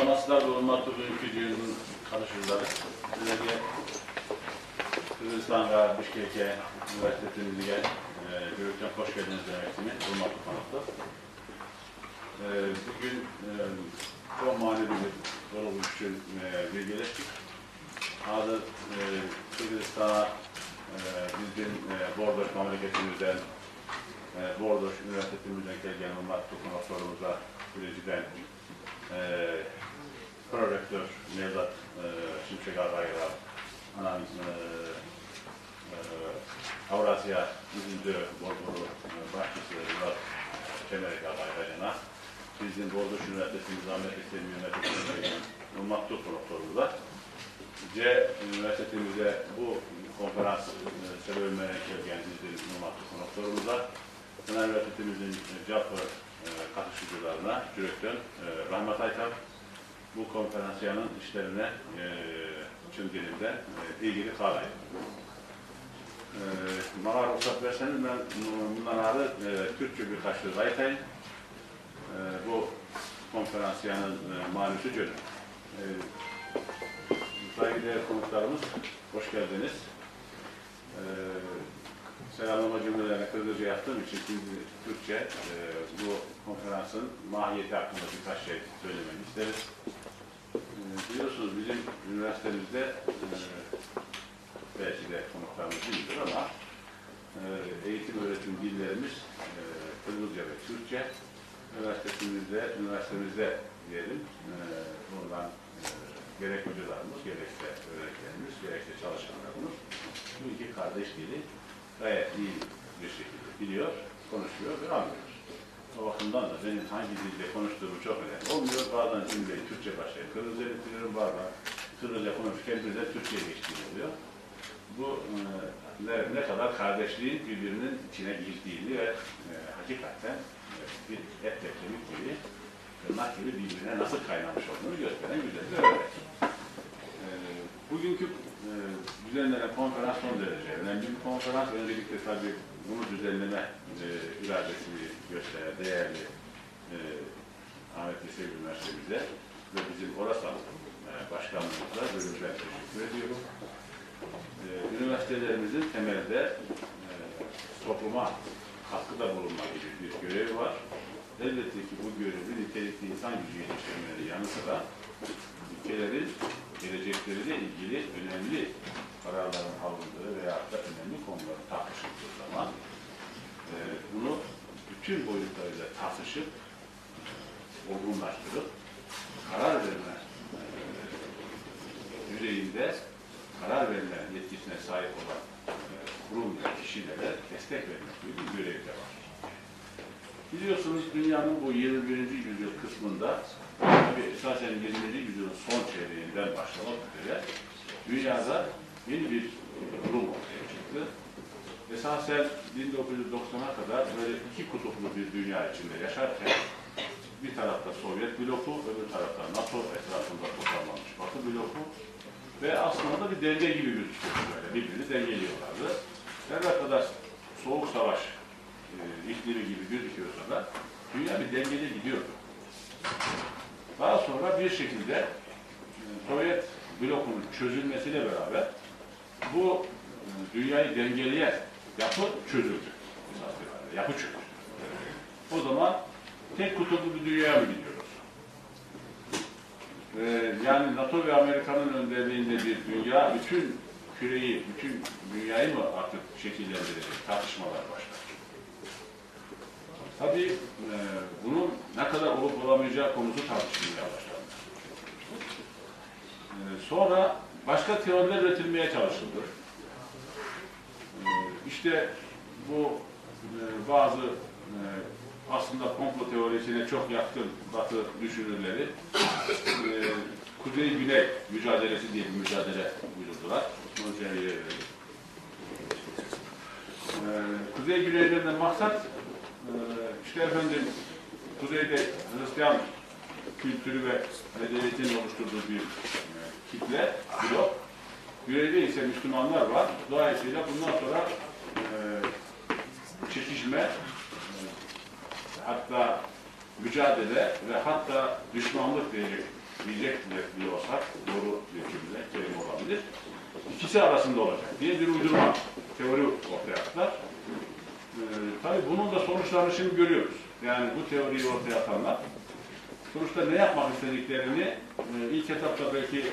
Amaslar ve Olmatlı Ülkücü'nün karışımları. Sizlerle Kırgızistan'a, Bişkek'e, üniversitemize e, görürken hoş geldiniz demekini Olmatlı konuklu. E, bugün e, çok manevi bir yolu için e, bilgileştik. Adı e, Kırgızistan'a e, bizim e, Bordoş memleketimizden e, Bordoş Üniversitetimizden gelgen Olmatlı konuklarımıza Süreci'den e, prorektör Nevzat e, Şimşek Ağay'la anan e, e, Avrasya Üzüntü Bozburu e, Başçısı Murat Kemerek Ağay'la bizim Bordoş Üniversitesi'nin Zahmet İstemi Yönetimi'nde Ummatlı Profesörümüzde C üniversitemize bu konferans e, sebebine gelgen bizim Ummatlı Profesörümüzde Pınar Üniversitemizin Cafer e, katılımcılarına yürekten e, rahmet aytar. Bu konferansiyonun işlerine e, çünkü e, ilgili kalayım. E, bana ruhsat verseniz ben bundan ayrı e, Türkçe birkaç söz aytayım. E, bu konferansiyonun e, malusu cönü. E, saygıdeğer konuklarımız, hoş geldiniz. E, selamlama cümlelerine Kırgızca yaptığım için şimdi Türkçe e, bu konferansın mahiyeti hakkında birkaç şey söylemeni isteriz. E, biliyorsunuz bizim üniversitemizde e, belki de konuklarımız değildir ama e, eğitim öğretim dillerimiz e, Kırgızca ve Türkçe. Üniversitemizde, üniversitemizde diyelim, e, buradan e, gerek hocalarımız, gerekse öğrencilerimiz, gerekse çalışanlarımız bu iki kardeş dili gayet iyi bir şekilde biliyor, konuşuyor ve anlıyor. O bakımdan da benim hangi dilde konuştuğumu çok önemli olmuyor. Bazen cümleyi Türkçe başlayıp Kırgızca bitiriyorum, bazen Kırgızca konuşurken bir de Türkçe'ye geçtiğim oluyor. Bu e, ne, ne kadar kardeşliğin birbirinin içine girdiğini ve e, hakikaten e, bir et ve gibi, tırnak gibi birbirine nasıl kaynamış olduğunu gösteren güzel bir örnek. Bugünkü e, düzenlenen konferans son derece önemli bir konferans. Öncelikle tabii bunu düzenleme e, iradesini gösteren değerli e, Ahmet Yesevi Üniversitemize ve bizim Orasan e, Başkanlığımıza bölümden teşekkür ediyorum. E, üniversitelerimizin temelde e, topluma katkıda bulunma gibi bir görevi var. Elbette ki bu görevi nitelikli insan gücü yetiştirmeleri yanı sıra ülkelerin gelecekleriyle ilgili önemli kararların alındığı veya da önemli konuların tartışıldığı zaman e, bunu bütün boyutlarıyla tartışıp olgunlaştırıp karar verme e, yüzeyinde karar verme yetkisine sahip olan e, kurum ve kişilere destek vermek gibi bir görev de var. Biliyorsunuz dünyanın bu 21. yüzyıl kısmında tabii esasen 20. yüzyılın son çeyreğinden başlamak üzere dünyada yeni bir durum ortaya çıktı. Esasen 1990'a kadar böyle iki kutuplu bir dünya içinde yaşarken bir tarafta Sovyet bloku, öbür tarafta NATO etrafında toplanmış Batı bloku ve aslında da bir denge gibi gözüküyordu böyle. Birbirini dengeliyorlardı. Her ne kadar soğuk savaş e, gibi gözüküyorsa da dünya bir dengede gidiyordu. Daha sonra bir şekilde e, Sovyet blokunun çözülmesiyle beraber bu e, dünyayı dengeleyen yapı çözüldü. Yapı çözüldü. O zaman tek kutuplu bir dünyaya mı gidiyoruz? Ee, yani NATO ve Amerika'nın önderliğinde bir dünya bütün küreyi, bütün dünyayı mı artık şekillendirecek tartışmalar başlar. Tabii e, bunun ne kadar olup olamayacağı konusu tartışılmaya başlandı. E, sonra başka teoriler üretilmeye çalışıldı. E, işte bu e, bazı e, aslında komplo teorisine çok yakın Batı düşünürleri e, Kuzey-Güney mücadelesi diye bir mücadele buyurdular. E, Kuzey-Güney'den maksat e, işte efendim Kuzey'de Hristiyan kültürü ve medeniyetin oluşturduğu bir e, kitle, blok. Güneyde ise Müslümanlar var. Dolayısıyla bundan sonra e, çekişme, e, hatta mücadele ve hatta düşmanlık diyecek diyecek bile olsak doğru bir cümle, terim olabilir. İkisi arasında olacak diye bir uydurma teori ortaya attılar. Ee, tabii bunun da sonuçlarını şimdi görüyoruz. Yani bu teoriyi ortaya atanlar sonuçta ne yapmak istediklerini e, ilk etapta belki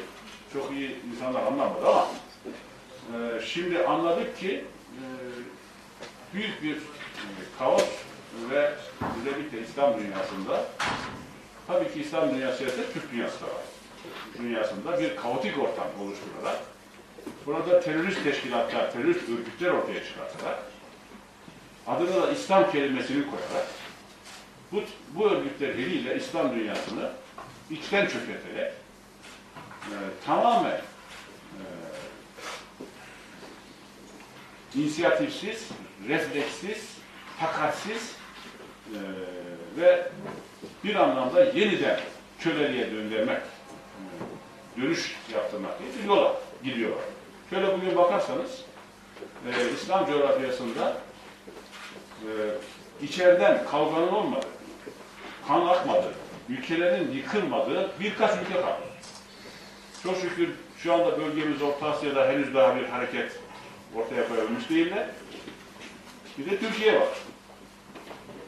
çok iyi insanlar anlamadı ama e, şimdi anladık ki e, büyük bir e, kaos ve özellikle İslam dünyasında tabii ki İslam dünyası ise Türk dünyası da var. Dünyasında bir kaotik ortam oluşturarak burada terörist teşkilatlar, terörist örgütler ortaya çıkartarak adına da İslam kelimesini koyarak bu, bu örgütler eliyle İslam dünyasını içten çökerterek e, tamamen e, inisiyatifsiz, refleksiz, takatsiz e, ve bir anlamda yeniden köleliğe döndürmek, e, dönüş yaptırmak diye bir yola gidiyorlar. Şöyle bugün bakarsanız e, İslam coğrafyasında e, içeriden kavganın olmadığı, kan akmadığı, ülkelerin yıkılmadığı birkaç ülke kaldı. Çok şükür şu anda bölgemiz Orta Asya'da henüz daha bir hareket ortaya koyabilmiş değiller. Bir de Türkiye var.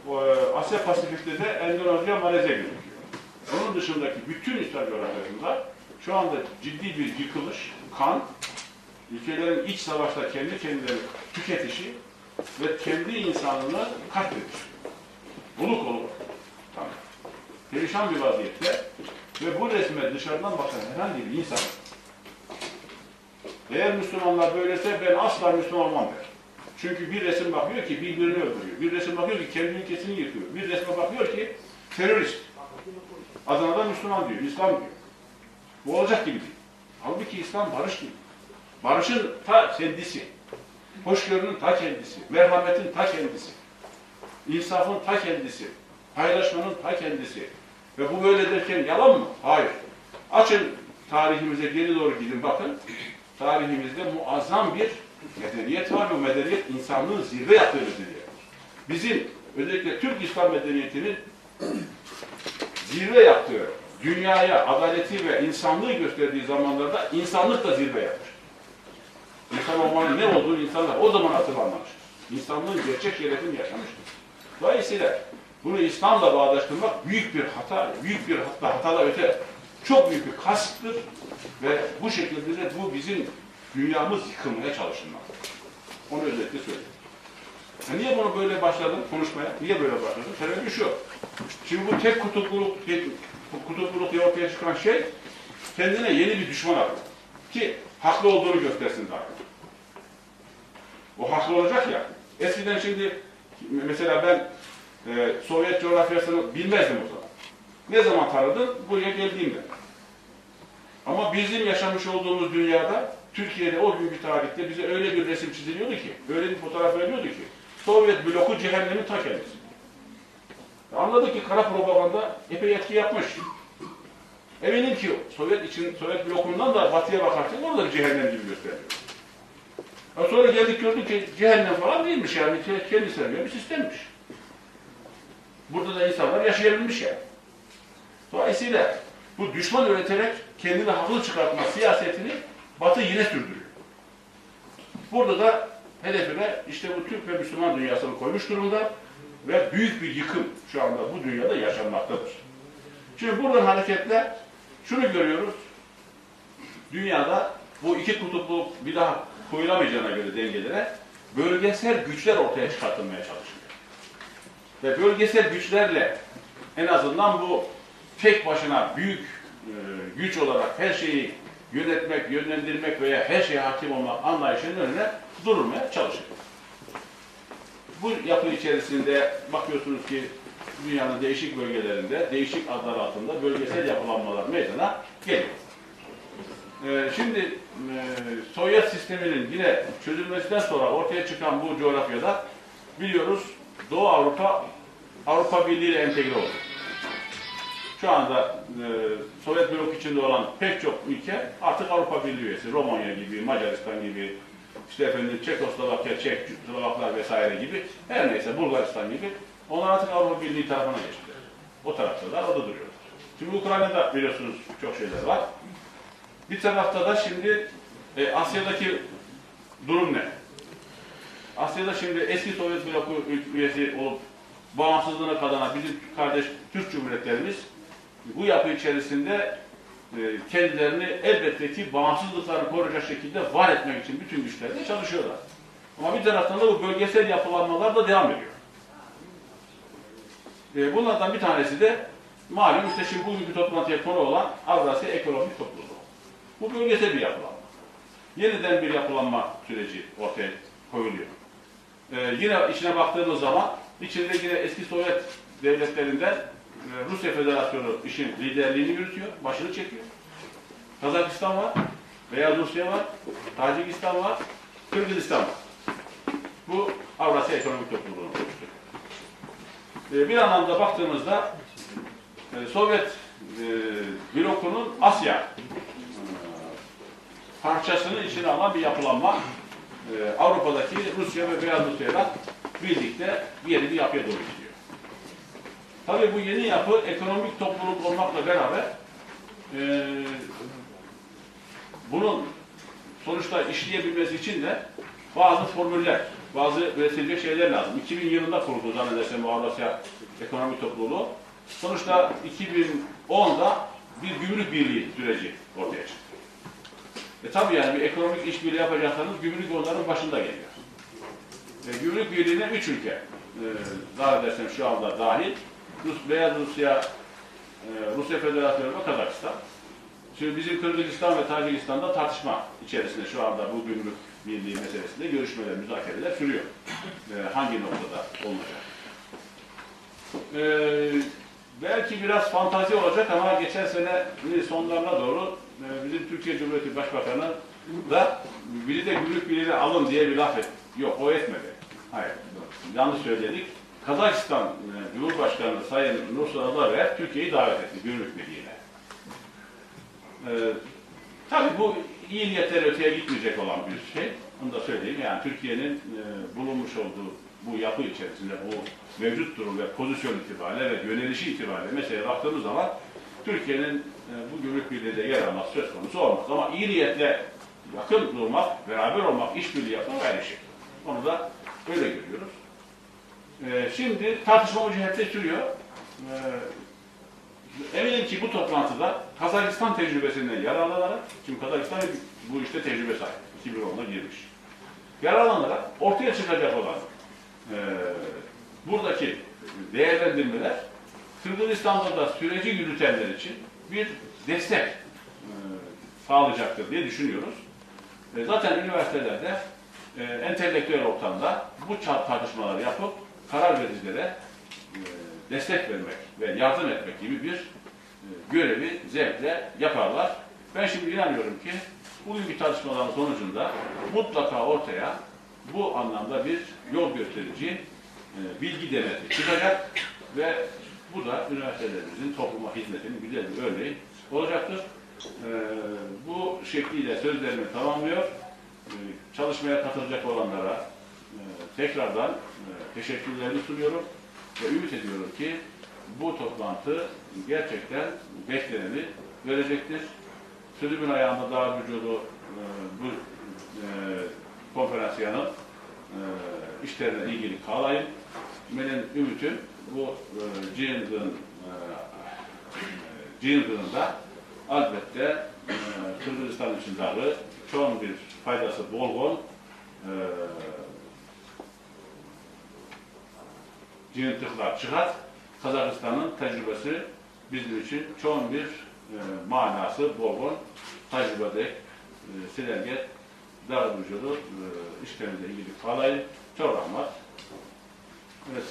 E, Asya Pasifik'te de Endonezya, Malezya gözüküyor. Onun dışındaki bütün İslam coğrafyasında şu anda ciddi bir yıkılış, kan, ülkelerin iç savaşta kendi kendilerini tüketişi ve kendi insanlığını katledişi. Bunu var. Tamam. Perişan bir vaziyette ve bu resme dışarıdan bakan herhangi bir insan eğer Müslümanlar böylese ben asla Müslüman olmam der. Çünkü bir resim bakıyor ki birbirini öldürüyor. Bir resim bakıyor ki kendi ülkesini yıkıyor. Bir resme bakıyor ki terörist. Adına da Müslüman diyor, İslam diyor. Bu olacak gibi değil. Halbuki İslam barış gibi. Barışın ta kendisi. Hoşgörünün ta kendisi. Merhametin ta kendisi. İnsafın ta kendisi. Paylaşmanın ta kendisi. Ve bu böyle derken yalan mı? Hayır. Açın tarihimize geri doğru gidin bakın. Tarihimizde muazzam bir medeniyet var. Bu medeniyet insanlığın zirve yaptığı medeniyet. Bizim özellikle Türk İslam medeniyetinin zirve yaptığı, dünyaya adaleti ve insanlığı gösterdiği zamanlarda insanlık da zirve yapmış. İnsan olmanın ne olduğunu insanlar o zaman hatırlanmamış. İnsanlığın gerçek şerefini yaşamıştır. Dolayısıyla bunu İslam'la bağdaştırmak büyük bir hata, büyük bir hatta hatalar öte çok büyük bir kasıttır ve bu şekilde de bu bizim dünyamız yıkılmaya çalışılmak. Onu özellikle söyleyeyim. Ya niye bunu böyle başladım konuşmaya? Niye böyle başladım? Sebebi şu. Şimdi bu tek kutupluluk, bu kutupluluk diye ortaya çıkan şey kendine yeni bir düşman arıyor. Ki haklı olduğunu göstersin zaten. O haklı olacak ya. Eskiden şimdi mesela ben e, Sovyet coğrafyasını bilmezdim o zaman. Ne zaman tanıdım? Buraya geldiğimde. Ama bizim yaşamış olduğumuz dünyada Türkiye'de o günkü tarihte bize öyle bir resim çiziliyordu ki, öyle bir fotoğraf veriliyordu ki Sovyet bloku cehennemin ta kendisi. Anladık ki kara propaganda epey etki yapmış. Eminim ki Sovyet için Sovyet blokundan da batıya bakarsak orada bir cehennem gibi gösteriyor. Ya sonra geldik gördük ki cehennem falan değilmiş yani kendi sevmeyen bir sistemmiş. Burada da insanlar yaşayabilmiş yani. Dolayısıyla bu düşman üreterek kendini haklı çıkartma siyasetini Batı yine sürdürüyor. Burada da hedefine işte bu Türk ve Müslüman dünyasını koymuş durumda ve büyük bir yıkım şu anda bu dünyada yaşanmaktadır. Şimdi buradan hareketle şunu görüyoruz. Dünyada bu iki kutupluluk bir daha koyulamayacağına göre dengelere bölgesel güçler ortaya çıkartılmaya çalışılıyor. Ve bölgesel güçlerle en azından bu tek başına büyük e, güç olarak her şeyi yönetmek, yönlendirmek veya her şeye hakim olmak anlayışının önüne durulmaya çalışıyor. Bu yapı içerisinde bakıyorsunuz ki dünyanın değişik bölgelerinde, değişik adlar altında bölgesel yapılanmalar meydana geliyor. Ee, şimdi e, Sovyet sisteminin yine çözülmesinden sonra ortaya çıkan bu coğrafyada biliyoruz Doğu Avrupa Avrupa Birliği ile entegre oldu. Şu anda e, Sovyet blok içinde olan pek çok ülke artık Avrupa Birliği üyesi. Romanya gibi, Macaristan gibi, işte efendim Çekoslovakya, Çek, Slovaklar vesaire gibi her neyse Bulgaristan gibi onlar artık Avrupa Birliği tarafına geçtiler. O taraftalar, orada duruyorlar. Şimdi Ukrayna'da biliyorsunuz çok şeyler var. Bir tarafta da şimdi e, Asya'daki durum ne? Asya'da şimdi eski Sovyet bloku üyesi olup bağımsızlığına kazanan bizim kardeş Türk Cumhuriyetlerimiz bu yapı içerisinde e, kendilerini elbette ki bağımsızlıklarını koruyacak şekilde var etmek için bütün güçlerle çalışıyorlar. Ama bir taraftan da bu bölgesel yapılanmalar da devam ediyor. E, bunlardan bir tanesi de malum işte şimdi bugünkü toplantıya konu olan Avrasya Ekonomik Topluluğu. Bu bölgesel bir yapılanma. Yeniden bir yapılanma süreci ortaya koyuluyor. E, yine içine baktığımız zaman içinde yine eski Sovyet devletlerinden e, Rusya Federasyonu işin liderliğini yürütüyor, başını çekiyor. Kazakistan var, Beyaz Rusya var, Tacikistan var, Kırgızistan var. Bu Avrasya Ekonomik Topluluğu'nun oluşturuyor. E, bir anlamda baktığımızda e, Sovyet e, blokunun Asya e, parçasını içine alan bir yapılanma e, Avrupa'daki Rusya ve Beyaz Rusya'yla birlikte bir yeni bir yapıya doğru gidiyor. Tabii bu yeni yapı ekonomik topluluk olmakla beraber e, bunun sonuçta işleyebilmesi için de bazı formüller, bazı üretilecek şeyler lazım. 2000 yılında kuruldu zannedersem Avrasya Ekonomik Topluluğu. Sonuçta 2010'da bir gümrük birliği süreci ortaya çıktı. E tabii yani bir ekonomik işbirliği yapacaksanız gümrük onların başında geliyor. E, gümrük birliğine üç ülke, e, daha edersem şu anda dahil, Rus, Beyaz Rusya, e, Rusya Federasyonu ve Kazakistan. Şimdi bizim Kırgızistan ve Tacikistan'da tartışma içerisinde şu anda bu gümrük birliği meselesinde görüşmeler, müzakereler sürüyor. E, hangi noktada olacak? E, belki biraz fantazi olacak ama geçen sene sonlarına doğru e, bizim Türkiye Cumhuriyeti Başbakanı da biri de gümrük birliğine alın diye bir laf etti. Yok o etmedi. Hayır. Yanlış söyledik. Kazakistan e, Cumhurbaşkanı Sayın Nursultan Nazarbayev Türkiye'yi davet etti gümrük birliğine. Ee, tabii bu iyi niyetler öteye gitmeyecek olan bir şey. Onu da söyleyeyim. Yani Türkiye'nin e, bulunmuş olduğu bu yapı içerisinde bu mevcut durum ve pozisyon itibariyle ve yönelişi itibariyle meseleye baktığımız zaman Türkiye'nin e, bu gümrük birliğinde yer alması söz konusu olmaz. Ama iyi niyetle yakın durmak, beraber olmak, işbirliği yapmak ayrı şey. Onu da öyle görüyoruz. E, şimdi tartışma o cihette sürüyor. E, Eminim ki bu toplantıda Kazakistan tecrübesinden yararlanarak, çünkü Kazakistan bu işte tecrübe sahip, 2010'da girmiş. Yararlanarak ortaya çıkacak olan e, buradaki değerlendirmeler Kırgızistan'da da süreci yürütenler için bir destek e, sağlayacaktır diye düşünüyoruz. E, zaten üniversitelerde e, entelektüel ortamda bu tartışmaları yapıp karar vericilere destek vermek ve yardım etmek gibi bir görevi zevkle yaparlar. Ben şimdi inanıyorum ki bugünkü tartışmaların sonucunda mutlaka ortaya bu anlamda bir yol gösterici e, bilgi deneti çıkacak ve bu da üniversitelerimizin topluma hizmetinin güzel bir örneği olacaktır. E, bu şekliyle sözlerimi tamamlıyor. E, çalışmaya katılacak olanlara tekrardan e, teşekkürlerimi sunuyorum ve ümit ediyorum ki bu toplantı gerçekten bekleneni verecektir. Sözümün ayağında daha vücudu bu e, konferansiyonun e, işlerine ilgili kalayım. Benim ümitim bu e, Cihang'ın e, Cihang'ında elbette e, Kırgızistan için dahi çok bir faydası bol bol e, cihazlar çıkar. Kazakistan'ın tecrübesi bizim için çok bir e, manası bol bol tecrübede e, silerge vücudu e, işlerimle ilgili kalayım. Çok rahmet. Evet.